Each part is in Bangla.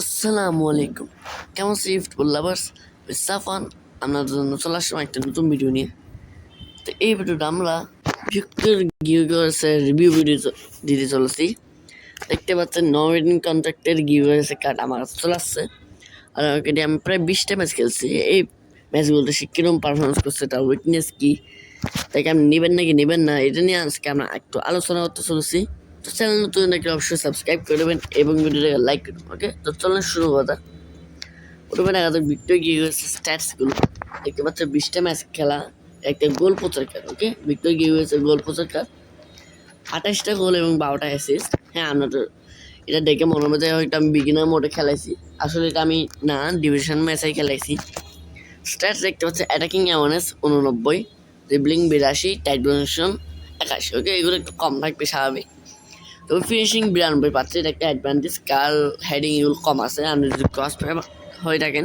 আসসালামু আলাইকুম। কেমন সুইফট লাভার্স সাফান। আপনাদের জন্য চলে আসলাম একটা নতুন ভিডিও নিয়ে। তো এই ভিডিওটা আমরা ভিক্টর গিউগার্সের রিভিউ ভিডিও দিতে চলেছি। দেখতে পাচ্ছেন রেডিং কন্ট্রাক্টের গিউগার্সের কার্ড আমার কাছে চলে আসছে। আর এটি আমি প্রায় বিশটা ম্যাচ খেলছি। এই ম্যাচগুলোতে সে কীরকম পারফরমেন্স করছে, তার উইকনেস কী? তাকে আপনি নেবেন নাকি নেবেন না, এটা নিয়ে আজকে আমরা একটু আলোচনা করতে চলেছি। তো চ্যানেল নতুন দেখলে অবশ্যই সাবস্ক্রাইব করে দেবেন এবং ভিডিওটাকে লাইক করবেন ওকে তো চলেন শুরু কথা প্রথমে দেখা যাক ভিক্টর গিয়ে গেছে স্ট্যাটসগুলো দেখতে পাচ্ছ বিশটা ম্যাচ খেলা, একটা গোল প্রচার কার্ড ওকে ভিক্টর গিয়ে গেছে গোল প্রচার কার্ড আঠাশটা গোল এবং বারোটা অ্যাসিস্ট হ্যাঁ আমরা তো এটা দেখে মনে হবে হয়তো আমি বিগিনার মোডে খেলাইছি। আসলে এটা আমি না ডিভিশন ম্যাচেই খেলাইছি। স্ট্যাটস দেখতে পাচ্ছি অ্যাটাকিং অ্যাওয়ারনেস উননব্বই ড্রিবলিং বিরাশি টাইট পজিশন একাশি ওকে এগুলো একটু কম থাকবে, স্বাভাবিক। তবে ফিনিশিং বিরানব্বই পাচ্ছে এটা একটা অ্যাডভান্টেজ কার হেডিং ইউল কম আছে আপনি যদি ক্রস হয়ে থাকেন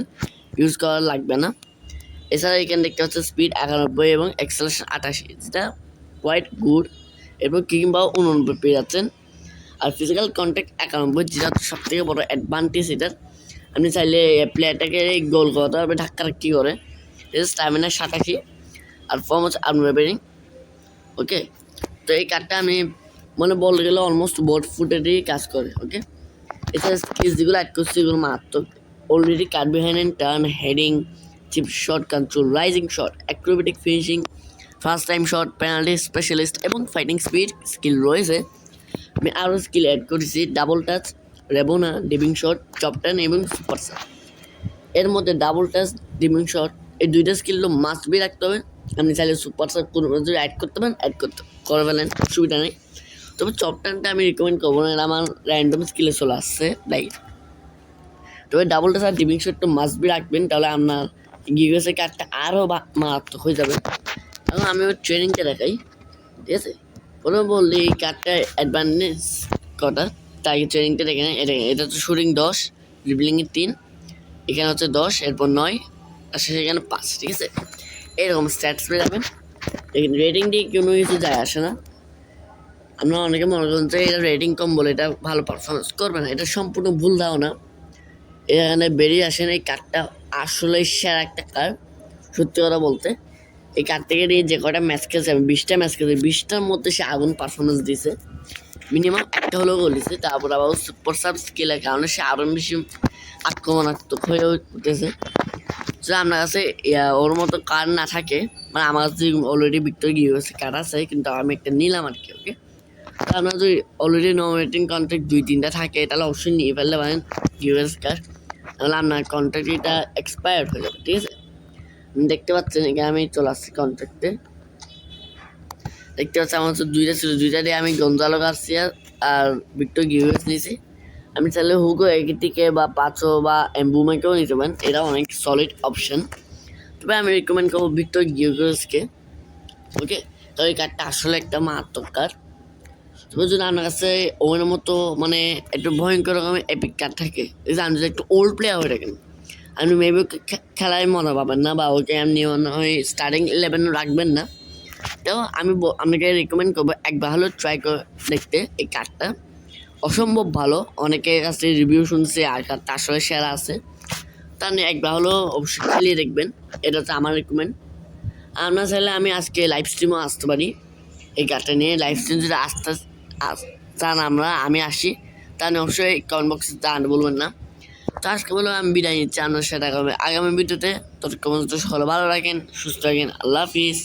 ইউজ করা লাগবে না। এছাড়া এখানে দেখতে পাচ্ছেন স্পিড একানব্বই এবং এক্সেলেশন আটাশি, যেটা কোয়াইট গুড এরপর কিংবা উননব্বই পেয়ে যাচ্ছেন। আর ফিজিক্যাল কন্ট্যাক্ট একানব্বই, যেটা সব থেকে বড়ো অ্যাডভান্টেজ এটার আপনি চাইলে প্লেয়ারটাকে গোল করতে পারবে ধাক্কা ধাক্কি করে। এটা স্ট্যামিনা সাতাশি, আর ফর্ম হচ্ছে আনরেবেরিং ওকে তো এই কার্ডটা আমি মানে বলতে গেলে অলমোস্ট বোর্ড ফুটেরই কাজ করে ওকে এছাড়া স্কিলস যেগুলো অ্যাড করছে এগুলো মারাত্মক। Already card behind and turn heading chip shot control rising shot acrobatic finishing first time shot penalty specialist এবং ফাইটিং স্পিড স্কিল রয়েছে। আমি আরও স্কিল অ্যাড করেছি double touch rabona dipping shot chop turn এবং সুপার সার এর মধ্যে ডাবল টাচ ডিবিং শট এই দুইটা স্কিলগুলো মাস্ট বি রাখতে হবে। আপনি চাইলে সুপার সার কোনো অ্যাড করতে পারেন অ্যাড করতে করে ফেলেন অসুবিধা নেই। তবে চপ চপটানটা আমি রিকমেন্ড করব না এটা আমার র্যান্ডম স্কিলে চলে আসছে তাই তবে ডাবল টাচ আর ডিবিং শটটা মাস্ট বি রাখবেন, তাহলে আপনার গিগেসের কার্ডটা আরও মারাত্মক হয়ে যাবে। এখন আমি ওর ট্রেনিংটা দেখাই, ঠিক আছে? প্রথমে বললি এই কার্ডটা অ্যাডভান্টেজ কটা? তাই ট্রেনিংটা দেখে নেয় এটা এটা হচ্ছে শুটিং দশ ড্রিবলিংয়ের তিন, এখানে হচ্ছে দশ, এরপর নয়, আর সেখানে পাঁচ, ঠিক আছে? এরকম স্ট্যাটস পেয়ে যাবেন। রেটিং দিয়ে কোনো কিছু যায় আসে না। আমরা অনেকে মনে করেন যে এটা রেটিং কম বলে, এটা ভালো পারফরমেন্স করবে না। এটা সম্পূর্ণ ভুল ধারণা। এখানে বেরিয়ে আসেন এই কার্ডটা আসলে সেরা একটা কার্ড সত্যি কথা বলতে। এই কার্ড থেকে নিয়ে যে কটা ম্যাচ খেলছে, আমি বিশটা ম্যাচ খেলছি। বিশটার মধ্যে সে আগুন পারফরমেন্স দিয়েছে মিনিমাম একটা হলেও গোল দিছে। তারপর আবার সুপার সাব স্কিলের কারণে সে আরও বেশি আক্রমণাত্মক হয়ে উঠেছে। যদি আপনার কাছে ওর মতো কার্ড না থাকে। মানে আমার কাছে অলরেডি ভিক্টর গিয়ে কার্ড আছে, কিন্তু আমি একটা নিলাম আর কি ওকে তো আপনার যদি অলরেডি নমিনেটিং কন্ট্রাক্ট দুই, তিনটা থাকে, তাহলে অবশ্যই নিয়ে ফেলতে পারেন ইউএস কার্ড তাহলে আপনার কন্ট্রাক্ট এটা এক্সপায়ার্ড হয়ে যাবে, ঠিক আছে? দেখতে পাচ্ছেন এখানে আমি চলে আসছি কন্ট্রাক্টে দেখতে পাচ্ছি আমার দুইটা ছিল, দুইটা দিয়ে আমি গঞ্জালো গার্সিয়া আর ভিক্টর গিউএস নিয়েছি আমি চাইলে হুগো এগিটিকে বা পাঁচো বা এম্বুমাকেও নিতে পারেন এটা অনেক সলিড অপশন তবে আমি রিকমেন্ড করব ভিক্টর গিউগসকে ওকে তো এই কার্ডটা আসলে একটা মারাত্মক কার্ড তবে যদি আমার কাছে ওর মতো মানে একটু ভয়ঙ্কর রকমের এপিক কার্ড থাকে। আপনি যদি একটু ওল্ড প্লেয়ার হয়ে থাকেন আপনি মেবি খেলায় মজা পাবেন না বা ওকে আপনি মনে হয় স্টার্টিং ইলেভেন রাখবেন না। তো আমি আপনাকে রিকমেন্ড করব একবার হলেও ট্রাই করে দেখতে এই কার্ডটা অসম্ভব ভালো অনেকের কাছে রিভিউ শুনছে আর কার্ডটা আসলে সেরা আছে। তা আপনি একবার হলেও অবশ্যই খেলিয়ে দেখবেন, এটা হচ্ছে আমার রিকমেন্ড আপনার চাইলে আমি আজকে লাইভ স্ট্রিমও আসতে পারি। এই কার্ডটা নিয়ে লাইভ স্ট্রিম যদি আসতে আস- চান আমরা, আমি আসি। তাহলে অবশ্যই কমেন্ট বক্সে জানাতে বলবেন না। তো আজকে বলব আমি বিদায় নিচ্ছি আপনার সেটা করবে। আগামী ভিডিওতে তোর কমেন্ট ভালো রাখেন সুস্থ রাখেন আল্লাহ হাফিজ।